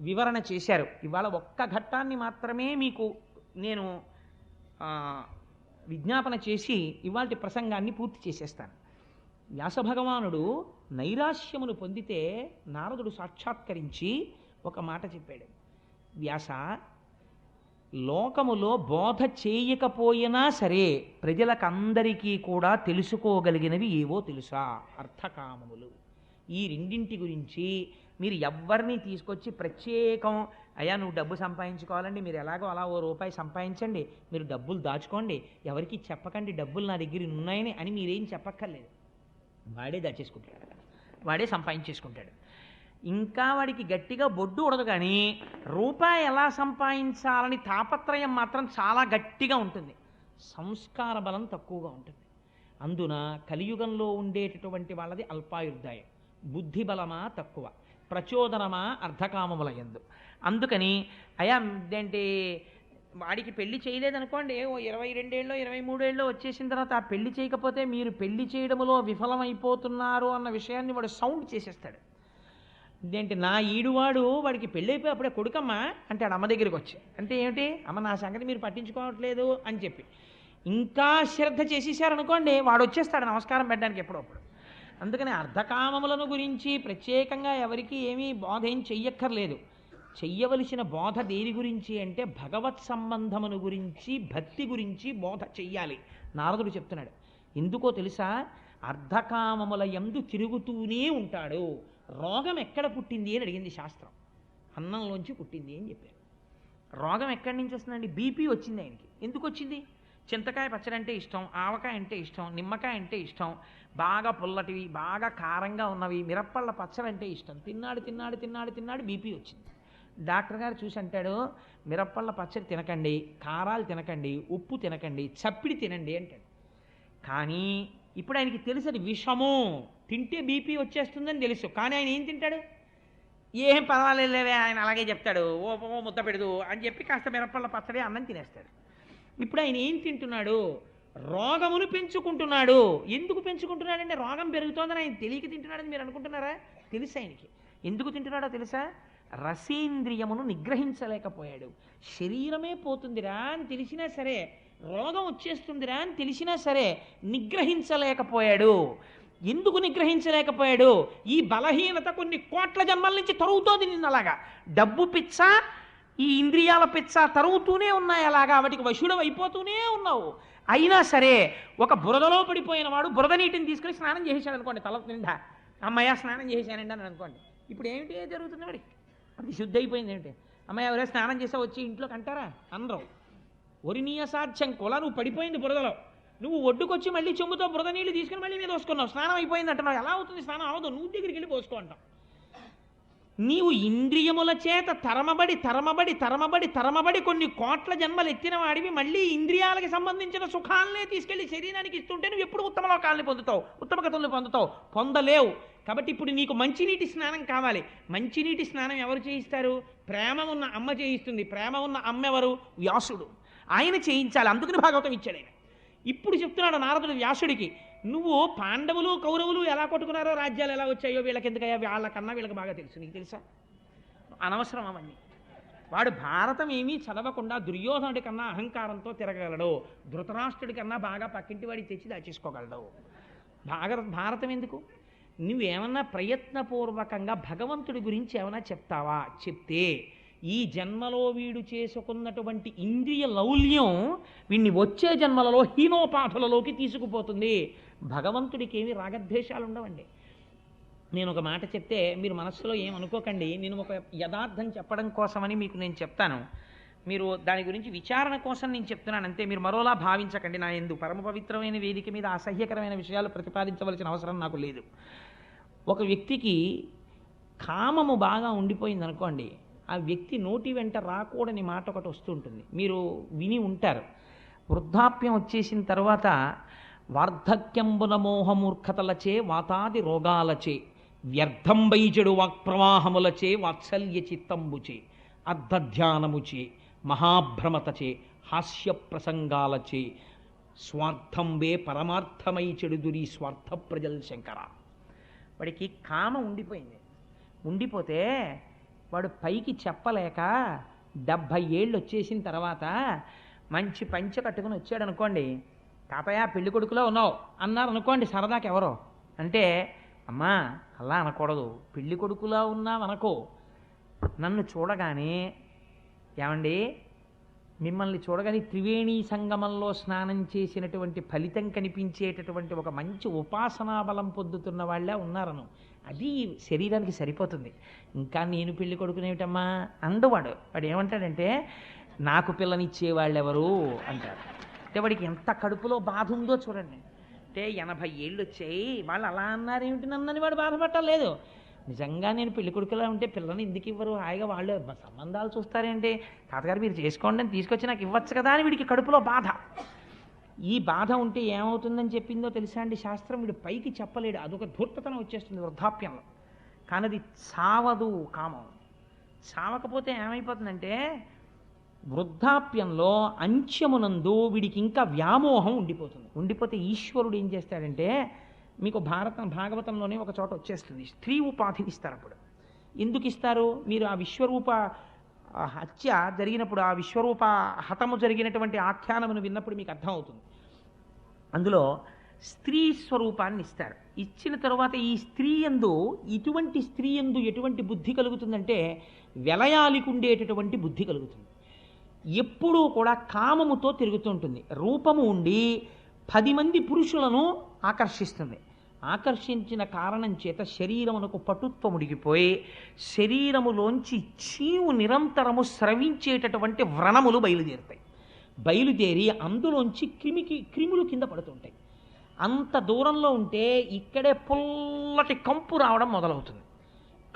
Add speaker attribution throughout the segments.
Speaker 1: వివరణ చేశారు. ఇవాళ ఒక్క ఘట్టాన్ని మాత్రమే మీకు నేను విజ్ఞాపన చేసి ఇవాళ ప్రసంగాన్ని పూర్తి చేసేస్తాను. వ్యాస భగవానుడు నైరాశ్యమును పొందితే నారదుడు సాక్షాత్కరించి ఒక మాట చెప్పాడు. వ్యాస లోకములో బోధ చేయకపోయినా సరే ప్రజలకందరికీ కూడా తెలుసుకోగలిగినవి ఏవో తెలుసా? అర్థకామములు. ఈ రెండింటి గురించి మీరు ఎవ్వరిని తీసుకొచ్చి ప్రత్యేకం అయ్యా నువ్వు డబ్బు సంపాదించుకోవాలండి మీరు ఎలాగో అలా ఓ రూపాయి సంపాదించండి మీరు డబ్బులు దాచుకోండి ఎవరికి చెప్పకండి డబ్బులు నా దగ్గర ఉన్నాయని అని మీరేం చెప్పక్కర్లేదు. వాడే దాచేసుకుంటాడు. వాడే సంపాదించేసుకుంటాడు. ఇంకా వాడికి గట్టిగా బొడ్డు ఉండదు కానీ రూపాయి ఎలా సంపాదించాలని తాపత్రయం మాత్రం చాలా గట్టిగా ఉంటుంది. సంస్కార బలం తక్కువగా ఉంటుంది. అందున కలియుగంలో ఉండేటటువంటి వాళ్ళది అల్పాయుర్దాయం. బుద్ధి బలమా తక్కువ. ప్రచోదనమా అర్ధకామముల ఎందు. అందుకని అయా ఏంటి వాడికి పెళ్ళి చేయలేదనుకోండి ఓ ఇరవై రెండేళ్ళు ఇరవై మూడేళ్ళు వచ్చేసిన తర్వాత ఆ పెళ్ళి చేయకపోతే మీరు పెళ్ళి చేయడములో విఫలమైపోతున్నారు అన్న విషయాన్ని వాడు సౌండ్ చేసేస్తాడు. ఇదేంటి నా ఈడువాడు వాడికి పెళ్ళి అయిపోయి అప్పుడే కొడుకమ్మా అంటాడు అమ్మ దగ్గరికి వచ్చి. అంటే ఏమిటి అమ్మ నా సంగతి మీరు పట్టించుకోవట్లేదు అని చెప్పి. ఇంకా శ్రద్ధ చేసేసారనుకోండి వాడు వచ్చేస్తాడు నమస్కారం పెట్టడానికి ఎప్పుడప్పుడు అందుకని అర్ధకామములను గురించి ప్రత్యేకంగా ఎవరికి ఏమీ బోధ ఏం చెయ్యక్కర్లేదు. చెయ్యవలసిన బోధ దేని గురించి అంటే భగవత్ సంబంధమును గురించి భక్తి గురించి బోధ చెయ్యాలి. నారదుడు చెప్తున్నాడు ఎందుకో తెలుసా? అర్ధకామముల ఎందు తిరుగుతూనే ఉంటాడు. రోగం ఎక్కడ పుట్టింది? అని అడిగింది శాస్త్రం. అన్నంలోంచి పుట్టింది అని చెప్పారు. రోగం ఎక్కడి నుంచి వస్తుందండి? బీపీ వచ్చింది ఆయనకి. ఎందుకు వచ్చింది? చింతకాయ పచ్చడి అంటే ఇష్టం ఆవకాయ అంటే ఇష్టం నిమ్మకాయ అంటే ఇష్టం బాగా పుల్లటివి బాగా కారంగా ఉన్నవి మిరప్పళ్ళ పచ్చడి అంటే ఇష్టం. తిన్నాడు తిన్నాడు తిన్నాడు తిన్నాడు బీపీ వచ్చింది. డాక్టర్ గారు చూసి అంటాడు మిరప్పళ్ళ పచ్చడి తినకండి కారాలు తినకండి ఉప్పు తినకండి చప్పిడి తినండి అంటాడు. కానీ ఇప్పుడు ఆయనకి తెలుసు అది విషము. తింటే బీపీ వచ్చేస్తుందని తెలుసు. కానీ ఆయన ఏం తింటాడు? ఏం పర్వాలేదులేవే ఆయన అలాగే చెప్తాడు. ఓ ఓ ముద్ద పెడదు అని చెప్పి కాస్త మిరప్పళ్ళ పచ్చడి అన్నం తినేస్తాడు. ఇప్పుడు ఆయన ఏం తింటున్నాడు? రోగమును పెంచుకుంటున్నాడు. ఎందుకు పెంచుకుంటున్నాడంటే రోగం పెరుగుతోందని ఆయన తెలియక తింటున్నాడని మీరు అనుకుంటున్నారా? తెలుసు ఆయనకి. ఎందుకు తింటున్నాడో తెలుసా? రసేంద్రియమును నిగ్రహించలేకపోయాడు. శరీరమే పోతుందిరా అని తెలిసినా సరే రోగం వచ్చేస్తుందిరా అని తెలిసినా సరే నిగ్రహించలేకపోయాడు. ఎందుకు నిగ్రహించలేకపోయాడు? ఈ బలహీనత కొన్ని కోట్ల జన్మల నుంచి తొరుగుతోంది నిన్ను అలాగా డబ్బు పిచ్చ ఈ ఇంద్రియాల పిచ్చ తరుగుతూనే ఉన్నాయి అలాగా వాటికి వశుడు అయిపోతూనే ఉన్నావు. అయినా సరే ఒక బురదలో పడిపోయిన వాడు బురద నీటిని తీసుకుని స్నానం చేసేసాడు అనుకోండి తల నిండా. అమ్మయ్య స్నానం చేసేసానండి అని అనుకోండి. ఇప్పుడు ఏమిటి జరుగుతుంది వాడి అది శుద్ధి అయిపోయింది ఏంటి? అమ్మాయి ఎవరే స్నానం చేసా వచ్చి ఇంట్లోకి అంటారా అనరు ఒరినీయ సాధ్యం కొల నువ్వు పడిపోయింది బురదలో. నువ్వు ఒడ్డుకొచ్చి మళ్ళీ చెంబుతో బురద నీళ్ళు తీసుకుని మళ్ళీ మీద పోసుకున్నావు స్నానం అయిపోయింది అంటున్నావు. ఎలా అవుతుంది? స్నానం అవదు. నువ్వు దగ్గరికి వెళ్ళి పోసుకో అంటావు. నీవు ఇంద్రియముల చేత తరమబడి తరమబడి తరమబడి తరమబడి కొన్ని కోట్ల జన్మలు ఎత్తిన వాడివి మళ్ళీ ఇంద్రియాలకి సంబంధించిన సుఖాలనే తీసుకెళ్ళి శరీరానికి ఇస్తుంటే నువ్వు ఎప్పుడు ఉత్తమ లోకాలని పొందుతావు ఉత్తమ గతుల్ని పొందుతావు. పొందలేవు. కాబట్టి ఇప్పుడు నీకు మంచినీటి స్నానం కావాలి. మంచినీటి స్నానం ఎవరు చేయిస్తారు? ప్రేమ ఉన్న అమ్మ చేయిస్తుంది. ప్రేమ ఉన్న అమ్మ ఎవరు వ్యాసుడు. ఆయన చేయించాలి. అందుకని భాగవతం ఇచ్చాడు ఆయన. ఇప్పుడు చెప్తున్నాడు నారదుడు వ్యాసుడికి నువ్వు పాండవులు కౌరవులు ఎలా కొట్టుకున్నారో రాజ్యాలు ఎలా వచ్చాయో వీళ్ళకి ఎందుకయ్యా వాళ్ళకన్నా వీళ్ళకి బాగా తెలుసు. నీకు తెలుసా? అనవసరం అవన్నీ. వాడు భారతం ఏమీ చదవకుండా దుర్యోధనుడి కన్నా అహంకారంతో తిరగలడు ధృతరాష్ట్రుడి కన్నా బాగా పక్కింటి వాడికి తెచ్చి దాచేసుకోగలడు. భాగ భారతం ఎందుకు? నువ్వేమన్నా ప్రయత్నపూర్వకంగా భగవంతుడి గురించి ఏమైనా చెప్తావా? చెప్తే ఈ జన్మలో వీడు చేసుకున్నటువంటి ఇంద్రియ లౌల్యం వీడిని వచ్చే జన్మలలో హీనోపాధులలోకి తీసుకుపోతుంది. భగవంతుడికి ఏమి రాగద్వేషాలు ఉండవండి నేను ఒక మాట చెప్తే మీరు మనస్సులో ఏమనుకోకండి నేను ఒక యథార్థం చెప్పడం కోసమని మీకు నేను చెప్తాను. మీరు దాని గురించి విచారణ కోసం నేను చెప్తున్నాను. అంతే మీరు మరోలా భావించకండి. నా ఎందు పరమ పవిత్రమైన వేదిక మీద అసహ్యకరమైన విషయాలు ప్రతిపాదించవలసిన అవసరం నాకు లేదు. ఒక వ్యక్తికి కామము బాగా ఉండిపోయింది అనుకోండి ఆ వ్యక్తి నోటి వెంట రాకూడని మాట ఒకటి వస్తుంటుంది. మీరు విని ఉంటారు. వృద్ధాప్యం వచ్చేసిన తర్వాత వార్ధక్యంబున మోహమూర్ఖతలచే వాతాది రోగాలచే వ్యర్థం వైజడు వాక్ప్రవాహములచే వాత్సల్య చిత్తంబుచే అర్ధధ్యానముచే మహాభ్రమతచే హాస్య ప్రసంగాలచే స్వార్థంబే పరమార్థమై చెడుదురి స్వార్థ ప్రజల శంకర వాడికి కామ ఉండిపోయింది. ఉండిపోతే వాడు పైకి చెప్పలేక డెబ్భై ఏళ్ళు వచ్చేసిన తర్వాత మంచి పంచ కట్టుకుని వచ్చాడు అనుకోండి తాతయ్య పెళ్ళి కొడుకులో ఉన్నావు అన్నారు అనుకోండి సరదాకి ఎవరో అంటే అమ్మా అలా అనకూడదు పెళ్ళి కొడుకులా ఉన్నావు అనకో నన్ను చూడగానే ఏమండి మిమ్మల్ని చూడగానే త్రివేణి సంగమంలో స్నానం చేసినటువంటి ఫలితం కనిపించేటటువంటి ఒక మంచి ఉపాసనా బలం పొందుతున్న వాళ్ళే ఉన్నారను. అది శరీరానికి సరిపోతుంది. ఇంకా నేను పెళ్ళి కొడుకునేమిటమ్మా అందువాడు. వాడు ఏమంటాడంటే నాకు పిల్లనిచ్చే వాళ్ళెవరు అంటారు అంటే వాడికి ఎంత కడుపులో బాధ ఉందో చూడండి. అంటే ఎనభై ఏళ్ళు వచ్చాయి. వాళ్ళు అలా అన్నారేమిటి? నన్నని వాడు బాధపట్టలేదు నిజంగా నేను పెళ్ళి కొడుకులా ఉంటే పిల్లని ఎందుకు ఇవ్వరు? హాయిగా వాళ్ళు సంబంధాలు చూస్తారేంటి? తాతగారు మీరు చేసుకోండి అని తీసుకొచ్చి నాకు ఇవ్వచ్చు కదా అని వీడికి కడుపులో బాధ. ఈ బాధ ఉంటే ఏమవుతుందని చెప్పిందో తెలుసా అండి? శాస్త్రం వీడు పైకి చెప్పలేడు. అదొక ధూర్తతనం వచ్చేస్తుంది వృద్ధాప్యంలో. కానీ అది సావదు కామం. సావకపోతే ఏమైపోతుందంటే వృద్ధాప్యంలో అంత్యమునందు వీడికి ఇంకా వ్యామోహం ఉండిపోతుంది. ఉండిపోతే ఈశ్వరుడు ఏం చేస్తాడంటే మీకు భారతం భాగవతంలోనే ఒక చోట వచ్చేస్తుంది. స్త్రీ ఉపాధిని ఇస్తారు అప్పుడు. ఎందుకు ఇస్తారు? మీరు ఆ విశ్వరూప హత్య జరిగినప్పుడు ఆ విశ్వరూప హతము జరిగినటువంటి ఆఖ్యానమును విన్నప్పుడు మీకు అర్థమవుతుంది. అందులో స్త్రీ స్వరూపాన్ని ఇస్తారు. ఇచ్చిన తర్వాత ఈ స్త్రీ ఎందు ఇటువంటి స్త్రీ ఎందు ఎటువంటి బుద్ధి కలుగుతుందంటే వెలయాలికుండేటటువంటి బుద్ధి కలుగుతుంది. ఎప్పుడూ కూడా కామముతో తిరుగుతుంటుంది రూపము ఉండి పది మంది పురుషులను ఆకర్షిస్తుంది. ఆకర్షించిన కారణం చేత శరీరమునకు పటుత్వం ఉడిగిపోయి శరీరములోంచి చీవు నిరంతరము స్రవించేటటువంటి వ్రణములు బయలుదేరుతాయి. బయలుదేరి అందులోంచి క్రిమికి క్రిములు కింద పడుతుంటాయి. అంత దూరంలో ఉంటే ఇక్కడే పుల్లటి కంపు రావడం మొదలవుతుంది.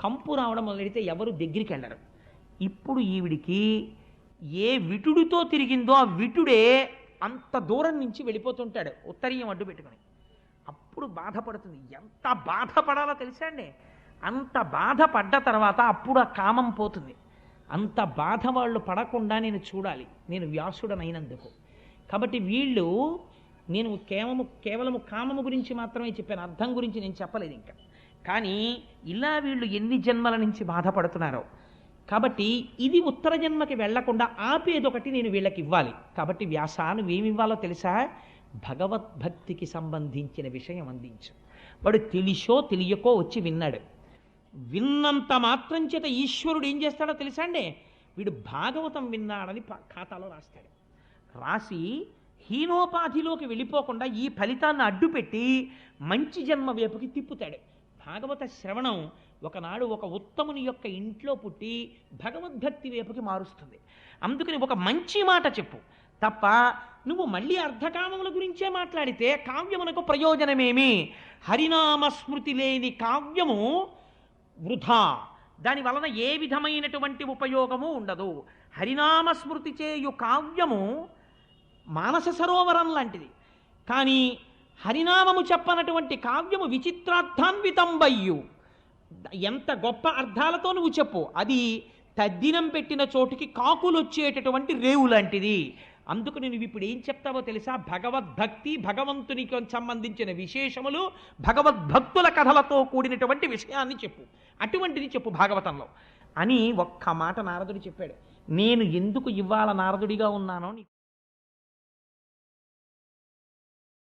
Speaker 1: కంపు రావడం మొదలెడితే ఎవరు దగ్గరికి వెళ్ళరు. ఇప్పుడు ఈవిడికి ఏ విటుడితో తిరిగిందో ఆ విటుడే అంత దూరం నుంచి వెళ్ళిపోతుంటాడు. ఉత్తరీయం అడ్డు పెట్టుకొని. అప్పుడు బాధపడుతుంది? ఎంత బాధపడాలో తెలుసా అండి? అంత బాధపడ్డ తర్వాత అప్పుడు ఆ కామం పోతుంది. అంత బాధ వాళ్ళు పడకుండా నేను చూడాలి. నేను వ్యాసుడనైనందుకు. కాబట్టి వీళ్ళు నేను కేవలము కేవలము కామము గురించి మాత్రమే చెప్పాను. అర్థం గురించి నేను చెప్పలేదు ఇంకా. కానీ ఇలా వీళ్ళు ఎన్ని జన్మల నుంచి బాధపడుతున్నారో. కాబట్టి ఇది ఉత్తర జన్మకి వెళ్ళకుండా ఆపేదొకటి నేను వీళ్ళకి ఇవ్వాలి. కాబట్టి వ్యాస నువ్వేమి ఇవ్వాలో తెలుసా? భగవద్భక్తికి సంబంధించిన విషయం అందించు. వాడు తెలిసో తెలియకో వచ్చి విన్నాడు. విన్నంత మాత్రం చేత ఈశ్వరుడు ఏం చేస్తాడో తెలుసా అండి? వీడు భాగవతం విన్నాడని ఖాతాలో రాస్తాడు. రాసి హీనోపాధిలోకి వెళ్ళిపోకుండా ఈ ఫలితాన్ని అడ్డుపెట్టి మంచి జన్మ వైపుకి తిప్పుతాడు. భాగవత శ్రవణం ఒకనాడు ఒక ఉత్తముని యొక్క ఇంట్లో పుట్టి భగవద్భక్తి వైపుకి మారుస్తుంది. అందుకని ఒక మంచి మాట చెప్పు. తప్ప నువ్వు మళ్ళీ అర్ధకామముల గురించే మాట్లాడితే కావ్యమునకు ప్రయోజనమేమి? హరినామ స్మృతి లేని కావ్యము వృధా. దాని వలన ఏ విధమైనటువంటి ఉపయోగము ఉండదు. హరినామ స్మృతి చేయు కావ్యము మానస సరోవరం లాంటిది. కానీ హరినామము చెప్పనటువంటి కావ్యము విచిత్రార్థాన్వితంబయ్యు. ఎంత గొప్ప అర్థాలతో నువ్వు చెప్పు. అది తద్దినం పెట్టిన చోటుకి కాకులు వచ్చేటటువంటి రేవు లాంటిది. అందుకు నువ్వు ఇప్పుడు ఏం చెప్తావో తెలుసా? భగవద్భక్తి భగవంతునికి సంబంధించిన విశేషములు భగవద్భక్తుల కథలతో కూడినటువంటి విషయాన్ని చెప్పు. అటువంటిది చెప్పు భాగవతంలో. అని ఒక్క మాట నారదుడు చెప్పాడు. నేను ఎందుకు ఇవాళ నారదుడిగా ఉన్నానో నీకు